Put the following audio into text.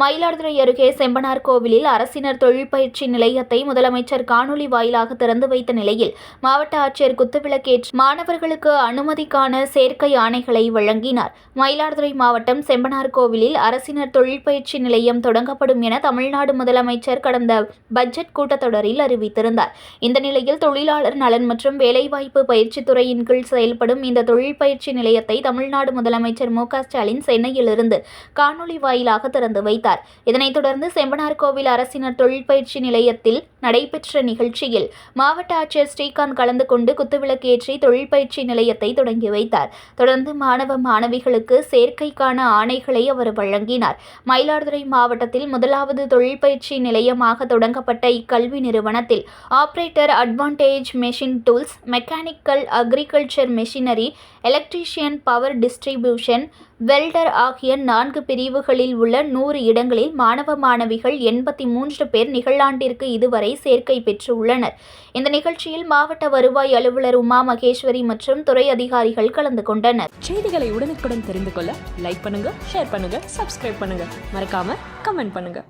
மயிலாடுதுறை அருகே செம்பனார் கோவிலில் அரசினர் தொழிற்பயிற்சி நிலையத்தை முதலமைச்சர் காணொலி வாயிலாக திறந்து வைத்த நிலையில் மாவட்ட ஆட்சியர் குத்துவிளக்கேற்று மாணவர்களுக்கு அனுமதிக்கான சேர்க்கை ஆணைகளை வழங்கினார். மயிலாடுதுறை மாவட்டம் செம்பனார் கோவிலில் அரசினர் தொழிற்பயிற்சி நிலையம் தொடங்கப்படும் என தமிழ்நாடு முதலமைச்சர் கடந்த பட்ஜெட் கூட்டத்தொடரில் அறிவித்திருந்தார். இந்த நிலையில் தொழிலாளர் நலன் மற்றும் வேலைவாய்ப்பு பயிற்சித்துறையின் கீழ் செயல்படும் இந்த தொழிற்பயிற்சி நிலையத்தை தமிழ்நாடு முதலமைச்சர் மு க ஸ்டாலின் சென்னையிலிருந்து காணொலி வாயிலாக திறந்து வைத்தார். இதனைத் தொடர்ந்து செம்பனார் கோவில் அரசினர் தொழில் பயிற்சி நிலையத்தில் நடைபெற்ற நிகழ்ச்சியில் மாவட்ட ஆட்சியர் ஸ்ரீகாந்த் கலந்து கொண்டு குத்துவிளக்கேற்றி தொழில் பயிற்சி நிலையத்தை தொடங்கி வைத்தார். தொடர்ந்து மாணவ மாணவிகளுக்கு சேர்க்கைக்கான ஆணைகளை அவர் வழங்கினார். மயிலாடுதுறை மாவட்டத்தில் முதலாவது தொழில் பயிற்சி நிலையமாக தொடங்கப்பட்ட இக்கல்வி நிறுவனத்தில் operator advantage machine tools mechanical agriculture machinery electrician power distribution welder ஆகிய நான்கு பிரிவுகளில் உள்ள நூறு இட இடங்களில் மாணவ மாணவிகள் எண்பத்தி மூன்று பேர் நிகழாண்டிற்கு இதுவரை சேர்க்கை பெற்றுள்ளனர் இந்த நிகழ்ச்சியில் மாவட்ட வருவாய் அலுவலர் உமா மகேஸ்வரி மற்றும் துறை அதிகாரிகள் கலந்து கொண்டனர். செய்திகளை உடனுக்குடன் தெரிந்து கொள்ள லைக் பண்ணுங்க ஷேர் பண்ணுங்க சப்ஸ்கிரைப் பண்ணுங்க. மறக்காம கமெண்ட் பண்ணுங்க.